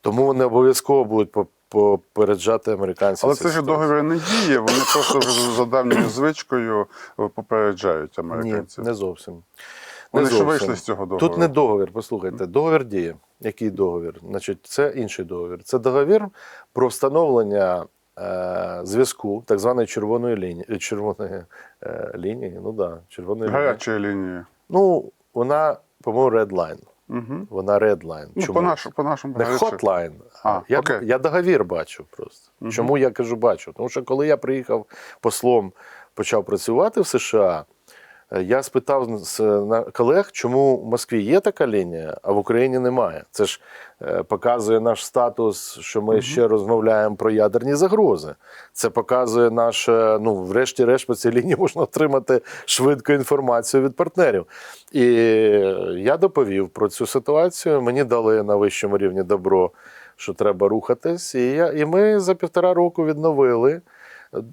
Тому вони обов'язково будуть по- попереджати американців. Але це ж договір не діє, вони просто вже за давньою звичкою е, попереджають Ні, американців. не зовсім. Вони Не зовсім. вийшли з цього договору. Тут не договір, послухайте, договір діє. Який договір? Значить, це інший договір. Це договір про встановлення е, зв'язку, так званої червоної лінії. е, Червоної е, лінії, ну да, червоної лінії. Гарячої лінії. Ну, вона, по-моєму, red line. Угу. Вона редлайн. Ну, Чому? по, нашому по нашому Не хотлайн. hotline. А, я, окей. я договір бачу просто. Угу. Чому я кажу бачу? Тому що коли я приїхав послом, почав працювати в США, я спитав з на- колег, чому в Москві є така лінія, а в Україні немає. Це ж е, показує наш статус, що ми ще розмовляємо про ядерні загрози. Це показує наш, е, ну, врешті-решт, по цій лінії можна отримати швидко інформацію від партнерів. І я доповів про цю ситуацію. Мені дали на вищому рівні добро, що треба рухатись. І, я, і ми за півтора року відновили.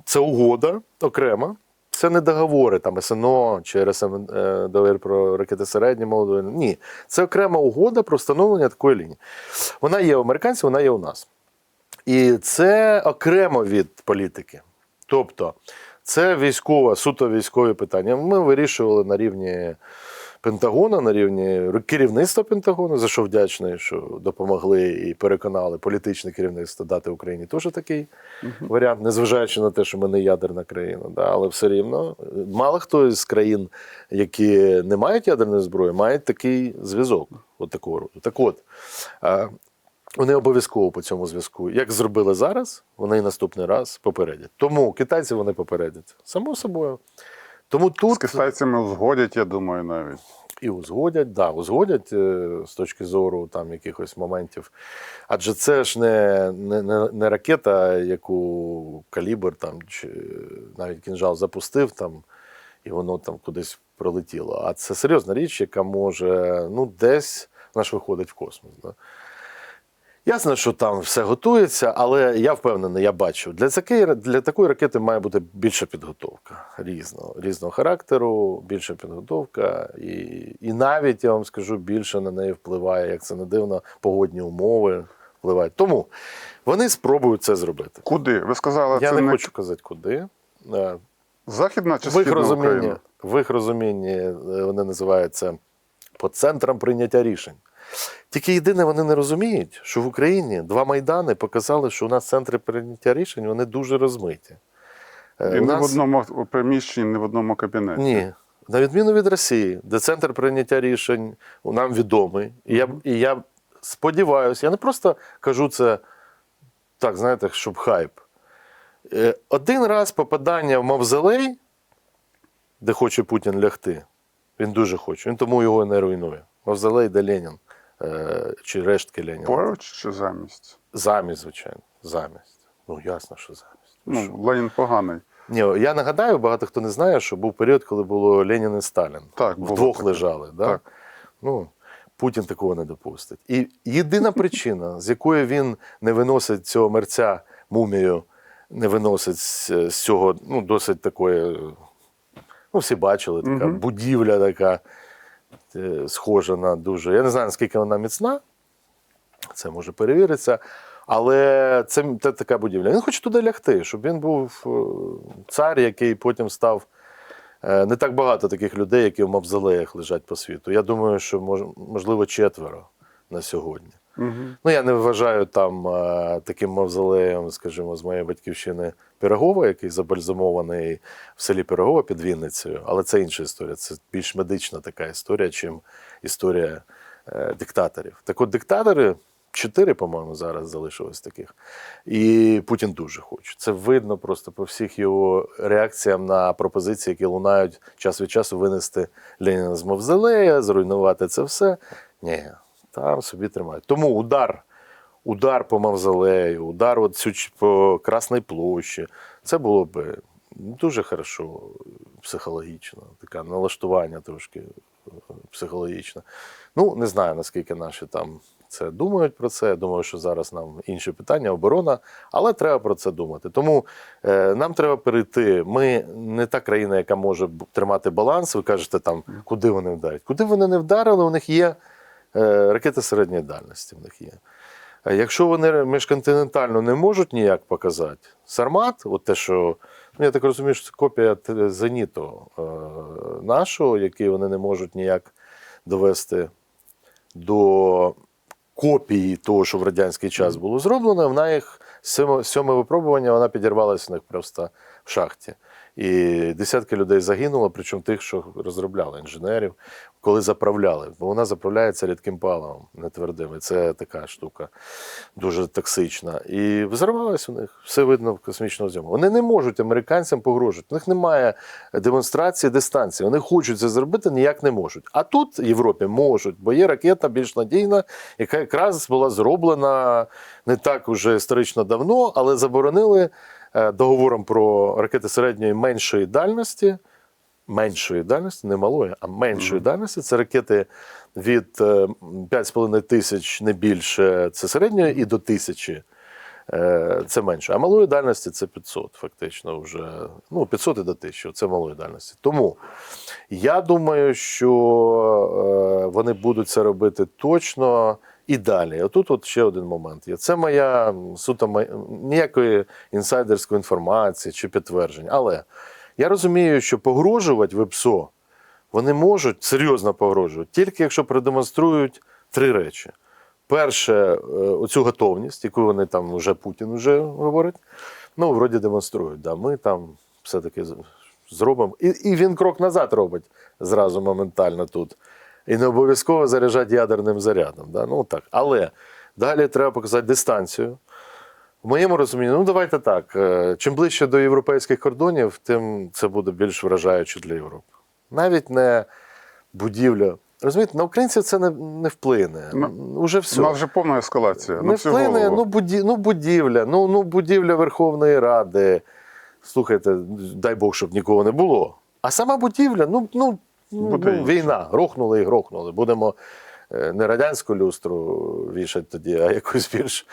Це угода окрема. Це не договори там СНО чи РСМ договір про ракети середньої молодої. Ні, це окрема угода про встановлення такої лінії. Вона є у американців, вона є у нас. І це окремо від політики. Тобто, це військове, суто військові питання. Ми вирішували на рівні Пентагона, на рівні керівництва Пентагону, за що вдячний, що допомогли і переконали політичне керівництво дати Україні теж такий варіант, незважаючи на те, що ми не ядерна країна. Да, але все рівно мало хто з країн, які не мають ядерної зброї, мають такий зв'язок. От такого роду. Так от. вони обов'язково по цьому зв'язку. Як зробили зараз, вони і наступний раз попередять. Тому китайці вони попередять. Само собою. Тому З тут китайцями узгодять, я думаю, навіть. і узгодять, да, узгодять е, з точки зору там якихось моментів. Адже це ж не, не, не, не ракета, яку калібр там чи навіть кінжал запустив там, і воно там кудись пролетіло. А це серйозна річ, яка може ну, десь вона ж виходить в космос. Да? Ясно, що там все готується, але я впевнений, я бачу. Для такої, для такої ракети має бути більша підготовка різного, різного характеру, більша підготовка. І, і навіть я вам скажу, більше на неї впливає, як це не дивно, погодні умови впливають. Тому вони спробують це зробити. Куди? Ви сказали, Я це не не хочу казати, куди. Е, західна чи В їх розумінні, в їх розумінні е, вони називаються по центрам прийняття рішень. Тільки єдине, вони не розуміють, що в Україні два майдани показали, що у нас центри прийняття рішень вони дуже розмиті. Е, І у не нас- в одному приміщенні, не в одному кабінеті. Ні. На відміну від Росії, де центр прийняття рішень нам відомий. І я, і я сподіваюся, я не просто кажу це так, знаєте, щоб хайп. Е, Один раз попадання в мавзолей, де хоче Путін лягти, він дуже хоче, він тому його не руйнує. Мавзолей, де Ленін, чи рештки Леніна. Поруч чи замість? Замість, звичайно. Замість. Ну, ясно, що замість. Ви що? Ну, Ленін поганий. Ні, я нагадаю, багато хто не знає, що був період, коли було Ленін і Сталін. Так, було Вдвох таке. лежали. Да? Так. Ну, Путін такого не допустить. І єдина причина, з якої він не виносить цього мерця мумію, не виносить з, цього ну, досить такої. Ну, всі бачили, така будівля така е, схожа на дуже. Я не знаю, наскільки вона міцна, це може перевіритися. Але це, це така будівля. Він хоче туди лягти, щоб він був е, цар, який потім став. е, Не так багато таких людей, які в мавзолеях лежать по світу. Я думаю, що можливо четверо на сьогодні. Ну, я не вважаю там е, таким мавзолеєм, скажімо, з моєї батьківщини Пирогова, який забальзамований в селі Пирогова під Вінницею. Але це інша історія. Це більш медична така історія, чим історія е, диктаторів. Так от диктатори. Чотири, по-моєму, зараз залишилось таких. І Путін дуже хоче. Це видно просто по всіх його реакціям на пропозиції, які лунають час від часу винести Леніна з мавзолея, зруйнувати це все. Ні, там собі тримають. Тому удар, удар по мавзолею, удар от по Красній площі, це було б дуже хорошо психологічно, таке налаштування трошки е, психологічне. Ну, не знаю, наскільки наші там це думають про це. Я думаю, що зараз нам інші питання, оборона, але треба про це думати. Тому е, нам треба перейти. Ми не та країна, яка може тримати баланс. Ви кажете, там, куди вони вдарять. Куди вони не вдарили, у них є ракети середньої дальності. В них є. Е, Якщо вони міжконтинентально не можуть ніяк показати, Сармат, от те, що ну, я так розумію, що це копія зеніту е, нашого, який вони не можуть ніяк довести до копії того, що в радянський час було зроблено, вона їх сьоме, сьоме випробування вона підірвалася в них просто в шахті. І десятки людей загинуло, причому тих, що розробляли інженерів, коли заправляли. Бо вона заправляється рідким паливом, не твердим. І це така штука дуже токсична. І взорвалось у них, все видно в космічному зйому. Вони не можуть американцям погрожувати. У них немає демонстрації дистанції. Вони хочуть це зробити, ніяк не можуть. А тут в Європі можуть, бо є ракета більш надійна, яка якраз була зроблена не так уже історично давно, але заборонили договором про ракети середньої меншої дальності. Меншої дальності, не малої, а меншої дальності. Це ракети від е, 5,5 тисяч не більше, це середньої, і до тисячі е, це менше. А малої дальності це 500, фактично вже. Ну, 500 і до 1000, це малої дальності. Тому я думаю, що е, вони будуть це робити точно і далі. Отут от ще один момент є. Це моя суто моя, ніякої інсайдерської інформації чи підтвердження. Але я розумію, що погрожувати ВПСО вони можуть серйозно погрожувати, тільки якщо продемонструють три речі. Перше, е, оцю готовність, яку вони там вже Путін вже говорить. Ну, вроді демонструють. Да, ми там все-таки зробимо. І, і він крок назад робить зразу моментально тут. І не обов'язково заряджати ядерним зарядом. Да? Ну, так. Але далі треба показати дистанцію. В моєму розумінні, ну давайте так. е, Чим ближче до європейських кордонів, тим це буде більш вражаюче для Європи. Навіть не будівля. Розумієте, на українців це не, не вплине. Ну, Уже все. У нас вже повна ескалація. Не вплине, ну, буді, ну будівля, ну, ну будівля Верховної Ради. Слухайте, дай Бог, щоб нікого не було. А сама будівля, ну, ну, ну, Буде ну війна, грохнули і грохнули. Будемо е, не радянську люстру вішати тоді, а якусь більш.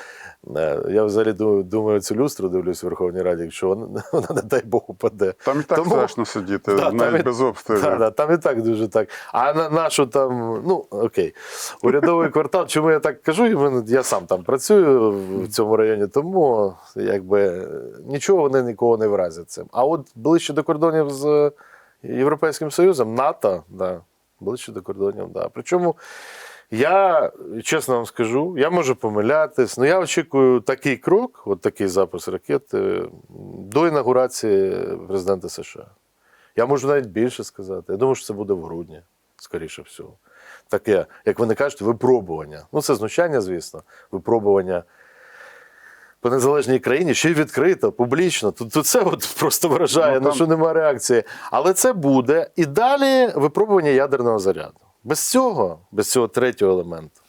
е, Я взагалі думаю, цю люстру дивлюсь в Верховній Раді, якщо вона, вона не дай Бог, упаде. Там і так Тому- страшно сидіти, Да, там навіть і- без обстрілів. Да, да, там і так дуже так. А на нашу там, ну окей, урядовий квартал. Чому я так кажу? Я сам там працюю в цьому районі, тому якби нічого вони нікого не вразять цим. А от ближче до кордонів з Європейським Союзом, НАТО, да, ближче до кордонів, да. Причому. Я чесно вам скажу, я можу помилятись, але я очікую такий крок, от такий запуск ракети, до інаугурації президента США. Я можу навіть більше сказати. Я думаю, що це буде в грудні, скоріше всього. Таке, як вони кажуть, випробування. Ну, це знущання, звісно, випробування по незалежній країні, ще й відкрито, публічно. Тут, тут це от просто вражає, Ну, ну, там- що немає реакції. Але це буде. І далі випробування ядерного заряду. Без цього, без цього третього елементу,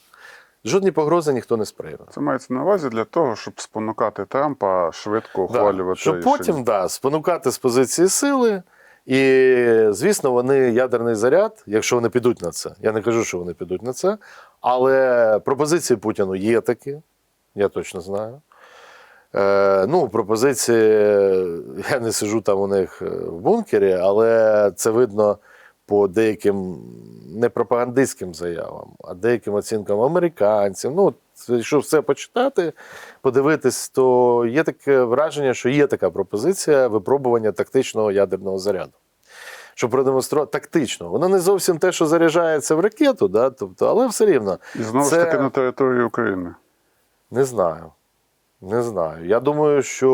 жодні погрози ніхто не сприйме. Це мається на увазі для того, щоб спонукати Трампа швидко ухвалювати. Да, щоб потім да, спонукати з позиції сили. І, звісно, вони ядерний заряд, якщо вони підуть на це. Я не кажу, що вони підуть на це. Але пропозиції Путіну є такі, я точно знаю. Е, ну, пропозиції, я не сижу там у них е, в бункері, але це видно по деяким не пропагандистським заявам, а деяким оцінкам американців. Ну, якщо все почитати, подивитись, то є таке враження, що є така пропозиція випробування тактичного ядерного заряду. Щоб продемонструвати тактично. Воно не зовсім те, що заряджається в ракету, да, тобто, але все рівно. І знову Це- ж таки на території України. Не знаю. Не знаю. Я думаю, що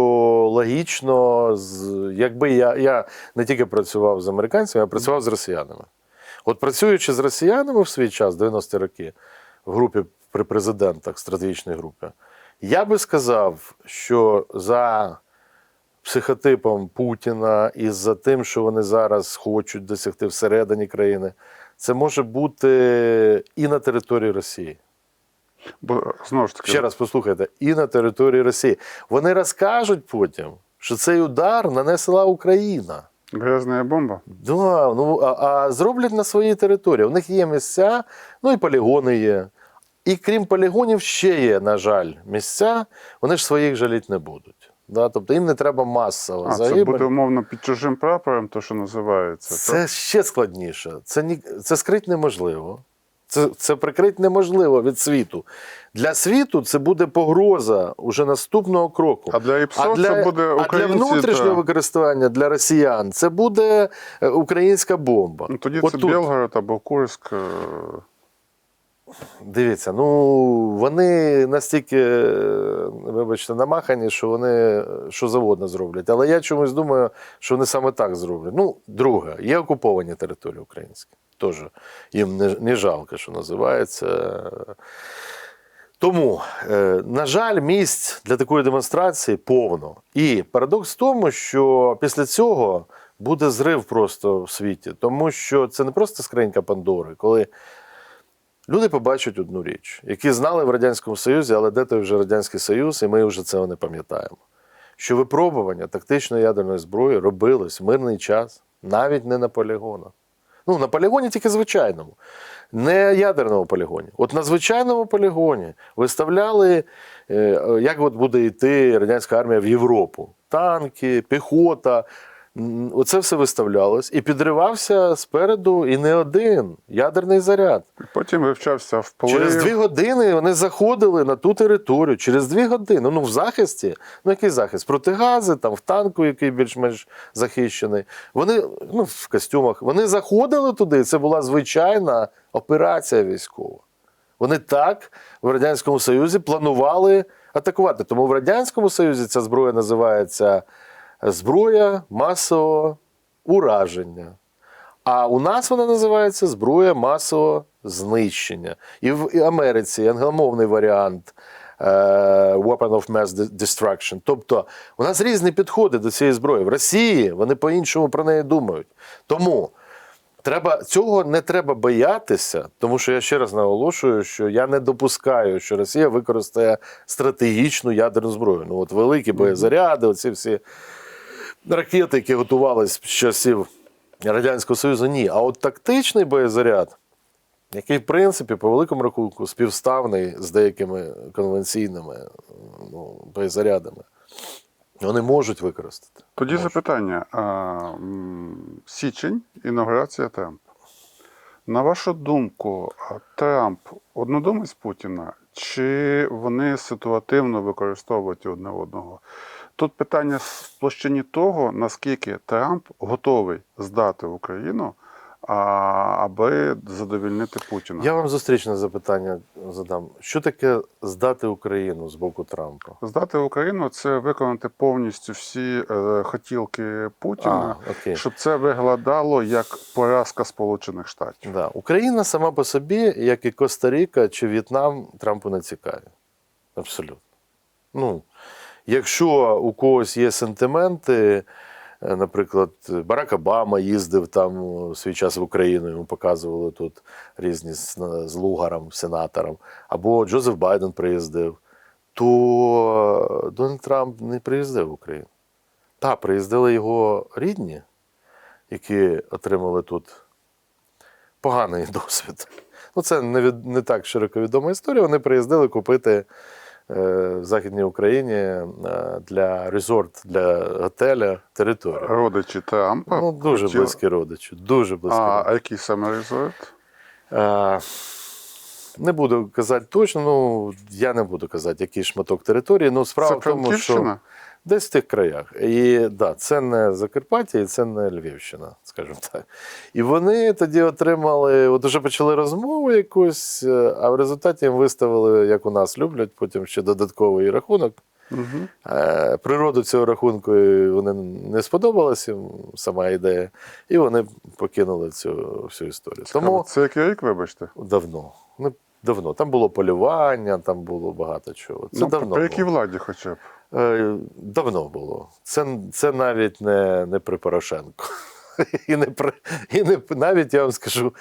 логічно, якби я, я не тільки працював з американцями, я працював з росіянами. От працюючи з росіянами в свій час, 90-ті роки, в групі при президентах, стратегічній групі, я би сказав, що за психотипом Путіна і за тим, що вони зараз хочуть досягти всередині країни, це може бути і на території Росії. Бо знову ж таки, Ще раз послухайте, і на території Росії. Вони розкажуть потім, що цей удар нанесла Україна. грязна бомба. Да, ну, а, а зроблять на своїй території. У них є місця, ну і полігони є. І крім полігонів, ще є, на жаль, місця, вони ж своїх жаліть не будуть. Да? Тобто їм не треба масово А, це буде умовно під чужим прапором, то що називається. Це ще складніше. Це, ні, це скрить неможливо. Це, це прикрити неможливо від світу. Для світу це буде погроза уже наступного кроку. А для ІПСО це буде а для внутрішнього та- використання для росіян це буде е, українська бомба. Ну, тоді От це тут. Білгород або Курськ. е, Дивіться, ну вони настільки, е, вибачте, намахані, що вони що завгодно зроблять. Але я чомусь думаю, що вони саме так зроблять. Ну, друге, є окуповані території українські. Теж їм не, не жалко, що називається. Тому, е, на жаль, місць для такої демонстрації повно. І парадокс в тому, що після цього буде зрив просто в світі, тому що це не просто скринька Пандори, коли люди побачать одну річ, які знали в Радянському Союзі, але де той вже Радянський Союз, і ми вже цього не пам'ятаємо. Що випробування тактичної ядерної зброї робилось в мирний час, навіть не на полігонах. Ну, на полігоні тільки звичайному, не ядерному полігоні. От на звичайному полігоні виставляли, е, як от буде йти радянська армія в Європу. Танки, піхота. Оце все виставлялось і підривався спереду і не один ядерний заряд. Потім вивчався вплив. Через дві години вони заходили на ту територію. Через дві години. Ну, в захисті. Ну, який захист? Протигази, там, в танку, який більш-менш захищений. Вони ну, в костюмах. Вони заходили туди. Це була звичайна операція військова. Вони так в Радянському Союзі планували атакувати. Тому в Радянському Союзі ця зброя називається зброя масового ураження. А у нас вона називається зброя масового знищення. І в Америці англомовний варіант е, Weapon of Mass Destruction. Тобто у нас різні підходи до цієї зброї. В Росії вони по-іншому про неї думають. Тому треба, цього не треба боятися, тому що я ще раз наголошую, що я не допускаю, що Росія використає стратегічну ядерну зброю. Ну, от великі боєзаряди, оці всі ракети, які готувалися з часів Радянського Союзу, ні. А от тактичний боєзаряд, який, в принципі, по великому рахунку співставний з деякими конвенційними ну, боєзарядами, вони можуть використати. Тоді Можуть. запитання. А, січень, інаугурація Трамп. На вашу думку, Трамп однодумець Путіна, чи вони ситуативно використовують одне одного? Тут питання в площині того, наскільки Трамп готовий здати Україну, а, аби задовільнити Путіна. Я вам зустрічне запитання задам. Що таке здати Україну з боку Трампа? Здати Україну це виконати повністю всі е, хотілки Путіна, А, окей. щоб це виглядало як поразка Сполучених Штатів. Да. Україна сама по собі, як і Коста-Ріка чи В'єтнам, Трампу не цікаві. Абсолютно. Ну, якщо у когось є сентименти, е, наприклад, Барак Обама їздив там свій час в Україну, йому показували тут різні з, Лугаром, сенатором, або Джозеф Байден приїздив, то Дональд Трамп не приїздив в Україну. Та, приїздили його рідні, які отримали тут поганий досвід. Ну, це не, від, не так широко відома історія. Вони приїздили купити в Західній Україні е, для резорт, для готеля територію. Родичі Трампа. Ну, дуже хотіли- близькі родичі. Дуже близькі. А, родичі. а який саме резорт? А, не буду казати точно, ну я не буду казати, який шматок території. Ну, справа Це в тому, що? Десь в тих краях. І да, це не Закарпаття, і це не Львівщина, скажімо так. І вони тоді отримали, от уже почали розмову якусь, е, а в результаті їм виставили, як у нас люблять, потім ще додатковий рахунок. Угу. Природу цього рахунку вони не сподобалася їм сама ідея, і вони покинули цю всю історію. Тому Це який рік, вибачте? давно. Ну, давно. Там було полювання, там було багато чого. Це ну, давно. при якій владі хоча б? Е, давно було. Це, це навіть не, не при Порошенку. І, не при, і не навіть я вам скажу,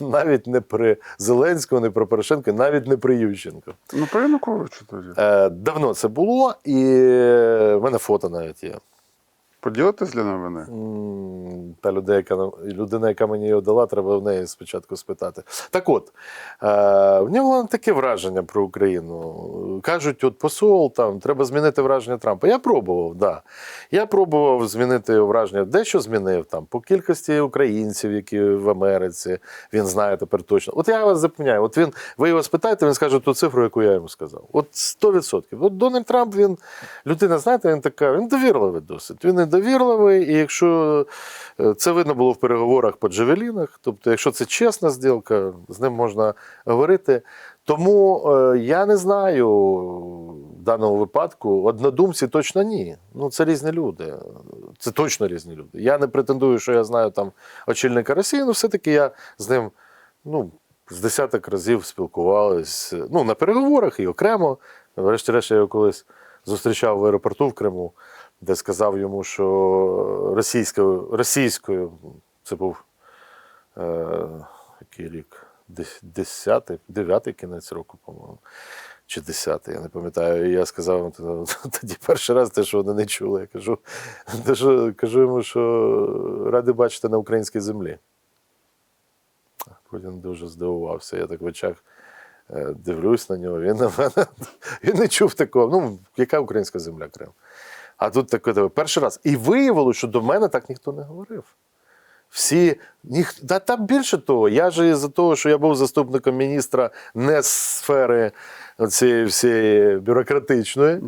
навіть не при Зеленському, не при Порошенку, навіть не при Ющенку. Ну, при Януковичу тоді. Е, давно це було, і в мене фото навіть є. Поділитесь для новини? Та людей, яка, людина, яка мені його дала, треба в неї спочатку спитати. Так от, е, в нього таке враження про Україну. Кажуть, от посол, там, треба змінити враження Трампа. Я пробував, да. Я пробував змінити враження. Дещо змінив там по кількості українців, які в Америці. Він знає тепер точно. От я вас запевняю, от він, ви його спитаєте, він скаже ту цифру, яку я йому сказав. От 100%. От Дональд Трамп, він людина, знаєте, він така, він довірливий досить. Він недовірливий, і якщо е, це видно було в переговорах по Джавелінах, тобто, якщо це чесна зділка, з ним можна говорити. Тому е, я не знаю в даному випадку, однодумці точно ні. Ну, це різні люди. Це точно різні люди. Я не претендую, що я знаю там очільника Росії, але все-таки я з ним ну, з десяток разів спілкувались. Ну, на переговорах і окремо. Врешті-решт, я його колись зустрічав в аеропорту в Криму, де сказав йому, що російською, російською це був е, який рік? Дес- Десятий, дев'ятий кінець року, по-моєму. Чи десятий, я не пам'ятаю. І я сказав йому «Ну, тоді перший раз те, що вони не чули. Я кажу, те, що, кажу йому, що радий бачити на українській землі. Потім дуже здивувався. Я так в очах е, дивлюсь на нього. Він на мене він не чув такого. Ну, яка українська земля Крим? А тут таке тебе перший раз. І виявилося, що до мене так ніхто не говорив. Всі ніх, да, там більше того, я ж із-за того, що я був заступником міністра не з сфери цієї всієї бюрократичної.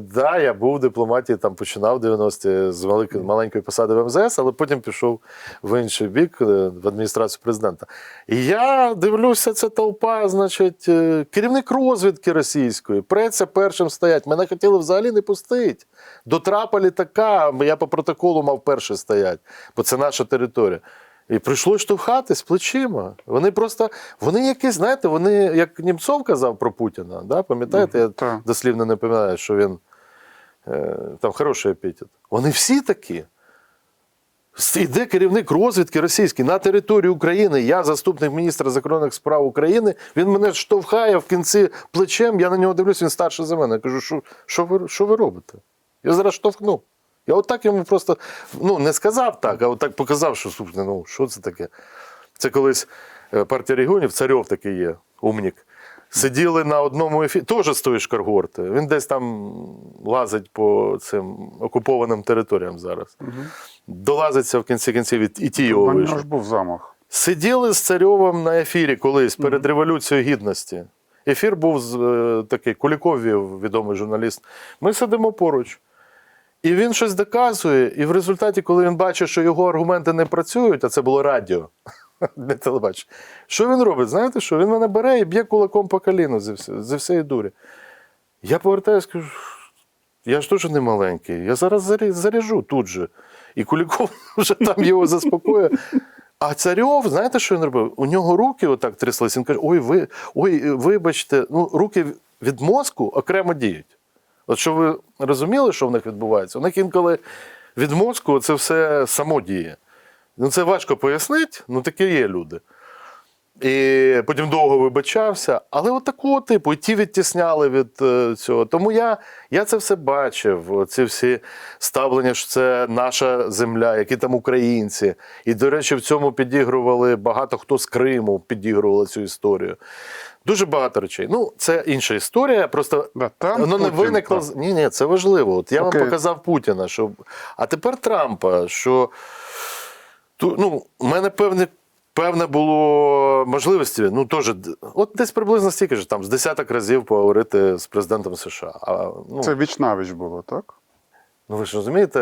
Да, я був в дипломатії, там починав 90-ті з великої маленької посади в МЗС, але потім пішов в інший бік е, в адміністрацію президента. І я дивлюся, це толпа, значить, е, керівник розвідки російської, преться першим стоять. Мене хотіли взагалі не пустити. До трапа літака, я по протоколу мав перший стоять, бо це наша територія. І прийшлось штовхатись плечима. Вони просто, вони якісь, знаєте, вони, як Німцов казав про Путіна, да? пам'ятаєте, я так. дослівно не пам'ятаю, що він е, там хороший епітет. Вони всі такі. Йде керівник розвідки російський на територію України. Я заступник міністра закордонних справ України. Він мене штовхає в кінці плечем. Я на нього дивлюсь, він старший за мене. Я кажу, що, що, ви, що ви робите? Я зараз штовхну. Я отак йому просто ну, не сказав так, а отак показав, що слухайте, ну що це таке? Це колись е, партія регіонів, царьов такий є, умнік. Сиділи на одному ефірі, теж з тої ж Він десь там лазить по цим окупованим територіям зараз. Долазиться в кінці кінців, і ті його вийшли. ж був замах. Сиділи з царьовим на ефірі колись перед Революцією Гідності. Ефір був з, е, такий Куліков відомий журналіст. Ми сидимо поруч. І він щось доказує, і в результаті, коли він бачить, що його аргументи не працюють, а це було радіо, не телебачення, що він робить? Знаєте що? Він мене бере і б'є кулаком по коліну зі, зі всієї дурі. Я повертаюся, кажу, я ж теж не маленький, я зараз заряжу тут же. І Куліков вже там його заспокоює. А царьов, знаєте, що він робив? У нього руки отак тряслись. Він каже: Ой, ви, ой, вибачте, ну, руки від мозку окремо діють. От що ви розуміли, що в них відбувається? У них інколи від мозку це все само діє. Ну, це важко пояснити, ну такі є люди. І потім довго вибачався. Але от такого типу, і ті відтісняли від е, цього. Тому я, я це все бачив. Ці всі ставлення, що це наша земля, які там українці. І, до речі, в цьому підігрували багато хто з Криму підігрували цю історію. Дуже багато речей. Ну, це інша історія. Просто Да, там воно не Путін, виникло. так. Ні, ні, це важливо. От я Окей. вам показав Путіна. Що... А тепер Трампа, що Ту, ну, у мене певне, певне було можливості. Ну, теж, от десь приблизно стільки ж, там, з десяток разів поговорити з президентом США. А, ну, Це віч навіч було, так? Ну, ви ж розумієте,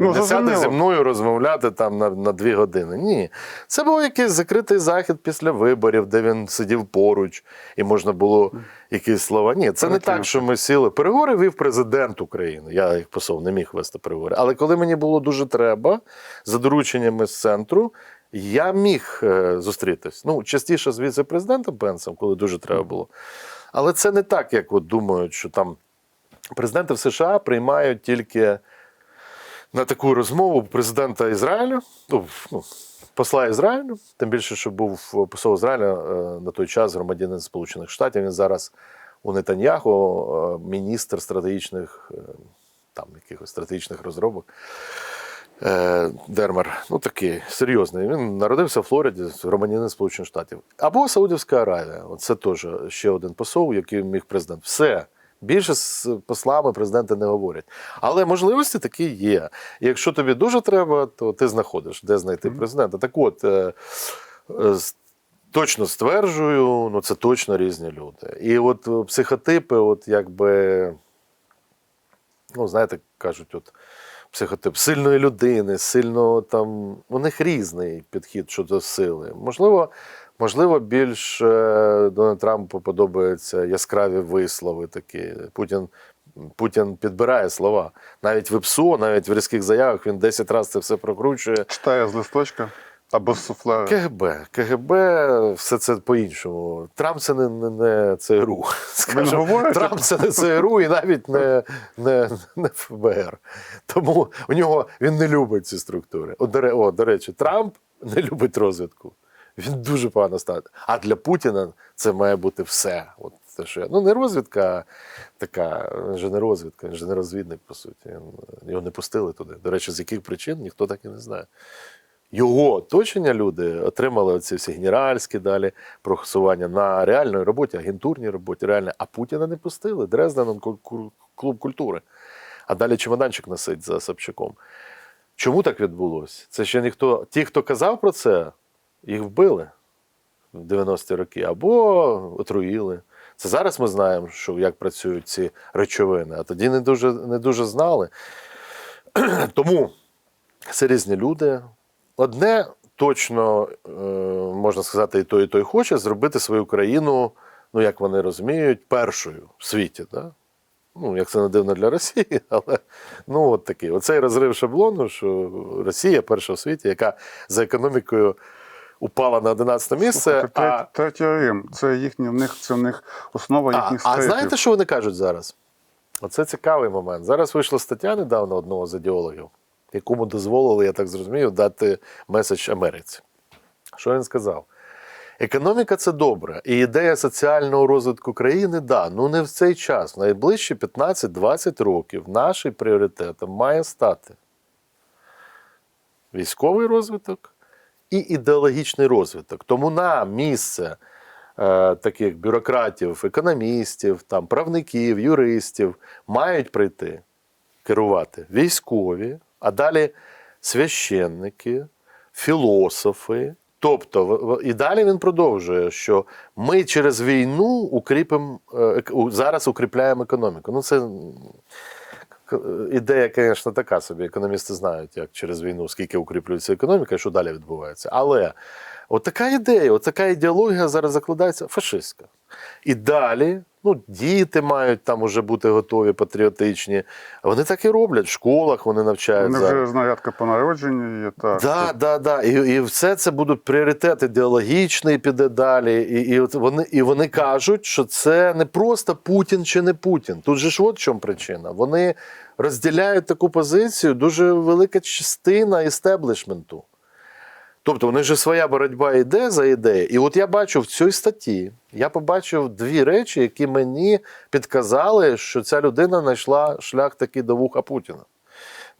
Ну, не сяти зі мною розмовляти там на, на дві години. Ні. Це був якийсь закритий захід після виборів, де він сидів поруч, і можна було якісь слова. Ні, це не так, що ми сіли. Переговори вів президент України. Я як посол не міг вести переговори. Але коли мені було дуже треба, за дорученнями з центру, я міг е, зустрітись. Ну, частіше з віце-президентом Пенсом, коли дуже треба було. Але це не так, як от думають, що там президенти в США приймають тільки на таку розмову президента Ізраїлю, ну, ну, посла Ізраїлю, тим більше, що був посол Ізраїля е, на той час громадянин Сполучених Штатів. Він зараз у Нетаньяху е, міністр стратегічних е, там якихось стратегічних розробок. Е, Дермер, ну такий серйозний. Він народився в Флориді, громадянин Сполучених Штатів. Або Саудівська Аравія. Це теж ще один посол, який міг президент. Все. Більше з послами президенти не говорять. Але можливості такі є. І якщо тобі дуже треба, то ти знаходиш, де знайти президента. Так от, е, е, точно стверджую, ну це точно різні люди. І от е, психотипи, от якби, ну, знаєте, кажуть, от психотип сильної людини, сильно там. У них різний підхід щодо сили. Можливо, можливо, більш е, Дональду Трампу подобаються яскраві вислови такі. Путін. Путін підбирає слова. Навіть в ПСО, навіть в різких заявах він 10 разів це все прокручує. Читає з листочка або з суфлера. КГБ. КГБ, все це по-іншому. Трамп це не, не, не ЦРУ. Скажімо, говорить? Трамп це не ЦРУ і навіть не, не, не ФБР. Тому у нього він не любить ці структури. О, до речі, Трамп не любить розвідку. Він дуже погано ставить. А для Путіна це має бути все. От те, що я, ну не розвідка, така він же не розвідка, він же не розвідник, по суті. Його не пустили туди. До речі, з яких причин ніхто так і не знає його оточення люди отримали оці всі генеральські далі просування на реальної роботі, агентурній роботі, реально. А Путіна не пустили. Дрезден клуб культури. А далі чемоданчик носить за Собчаком. Чому так відбулося? Це ще ніхто. Ті, хто казав про це, їх вбили в 90-ті роки або отруїли. Це зараз ми знаємо, що як працюють ці речовини, а тоді не дуже, не дуже знали. Тому це різні люди. Одне точно е, можна сказати, і той, і той хоче зробити свою країну, ну як вони розуміють, першою в світі. Да? Ну, як це не дивно для Росії, але ну от такий. Оцей розрив шаблону, що Росія перша в світі, яка за економікою упала на 11 місце. А, Рим. Це їхні, в них це в них основа а, їхніх а стейтів. знаєте, що вони кажуть зараз? Оце цікавий момент. Зараз вийшла стаття недавно одного з ідеологів, якому дозволили, я так зрозумів, дати меседж Америці. Що він сказав? Економіка це добре, і ідея соціального розвитку країни, да, ну не в цей час. В найближчі 15-20 років нашим пріоритетом має стати військовий розвиток і ідеологічний розвиток. Тому на місце е, таких бюрократів, економістів, там, правників, юристів мають прийти керувати військові, а далі священники, філософи. Тобто, і далі він продовжує, що ми через війну укріпимо е, зараз укріпляємо економіку. Ну, це ідея, звісно, така собі. Економісти знають, як через війну скільки укріплюється економіка і що далі відбувається. Але от така ідея, от така ідеологія зараз закладається фашистська. І далі, ну, діти мають там уже бути готові, патріотичні. Вони так і роблять. В школах вони навчають. Вони вже знарядка по народженню є. Так. Да, да, да. І, і все це будуть пріоритет ідеологічний піде далі. І, і, от вони, і вони кажуть, що це не просто Путін чи не Путін. Тут же ж от в чому причина. Вони розділяють таку позицію дуже велика частина істеблішменту. Тобто, у них же своя боротьба йде за ідеї. І от я бачу в цій статті, я побачив дві речі, які мені підказали, що ця людина знайшла шлях таки до вуха Путіна.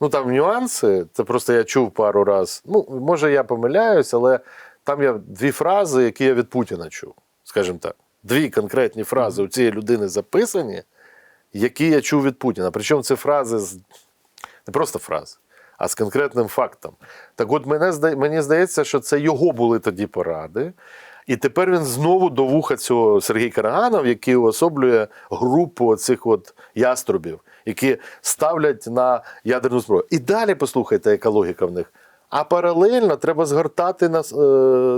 Ну там нюанси, це просто я чув пару раз. Ну, може, я помиляюсь, але там є дві фрази, які я від Путіна чув, скажімо так. Дві конкретні фрази у цієї людини записані, які я чув від Путіна. Причому це фрази з не просто фрази, а з конкретним фактом. Так от мене, мені здається, що це його були тоді поради. І тепер він знову до вуха цього Сергій Караганов, який уособлює групу цих от яструбів, які ставлять на ядерну зброю. І далі послухайте, яка логіка в них. А паралельно треба згортати е,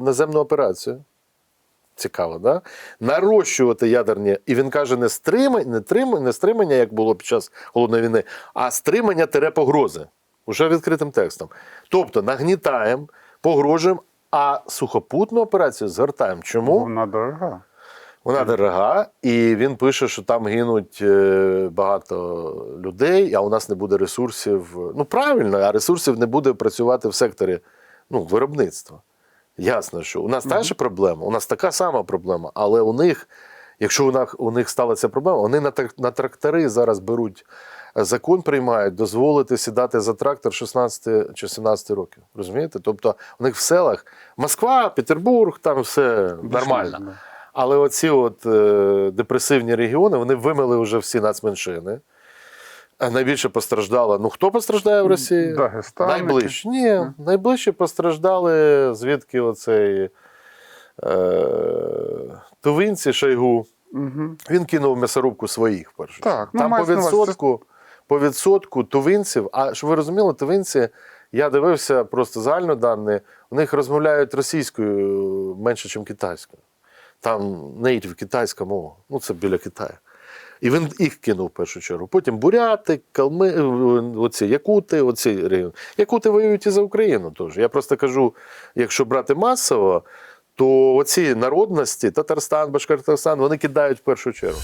наземну операцію. Цікаво, да? Нарощувати ядерні. І він каже, не стримання, не, не стримання, як було під час холодної війни, а стримання тере погрози. Уже відкритим текстом. Тобто нагнітаємо, погрожуємо, а сухопутну операцію згортаємо. Чому? Вона дорога. Вона дорога, і він пише, що там гинуть е, багато людей, а у нас не буде ресурсів. Ну, правильно, а ресурсів не буде працювати в секторі ну, виробництва. Ясно, що у нас та ж проблема, у нас така сама проблема, але у них, якщо у них, у них стала ця проблема, вони на, на трактори зараз беруть закон приймають дозволити сідати за трактор 16 чи 17 років. Розумієте? Тобто у них в селах Москва, Петербург, там все нормально. Але оці от е, депресивні регіони вони вимили вже всі нацменшини. А найбільше постраждало. Ну хто постраждає в Росії? Дагестанники. Найближче. Ні, найближче постраждали, звідки оцей е, тувинці Шойгу. Угу. Він кинув м'ясорубку своїх першу. Так, ну, Там по відсотку, по відсотку тувинців, а щоб ви розуміли, тувинці, я дивився просто загально дані, у них розмовляють російською менше, ніж китайською. Там нейтів китайська мова, ну це біля Китаю. І він їх кинув в першу чергу. Потім буряти, калми, е, оці якути, оці регіони. Якути воюють і за Україну теж. Я просто кажу, якщо брати масово, то оці народності, Татарстан, Башкортостан, вони кидають в першу чергу.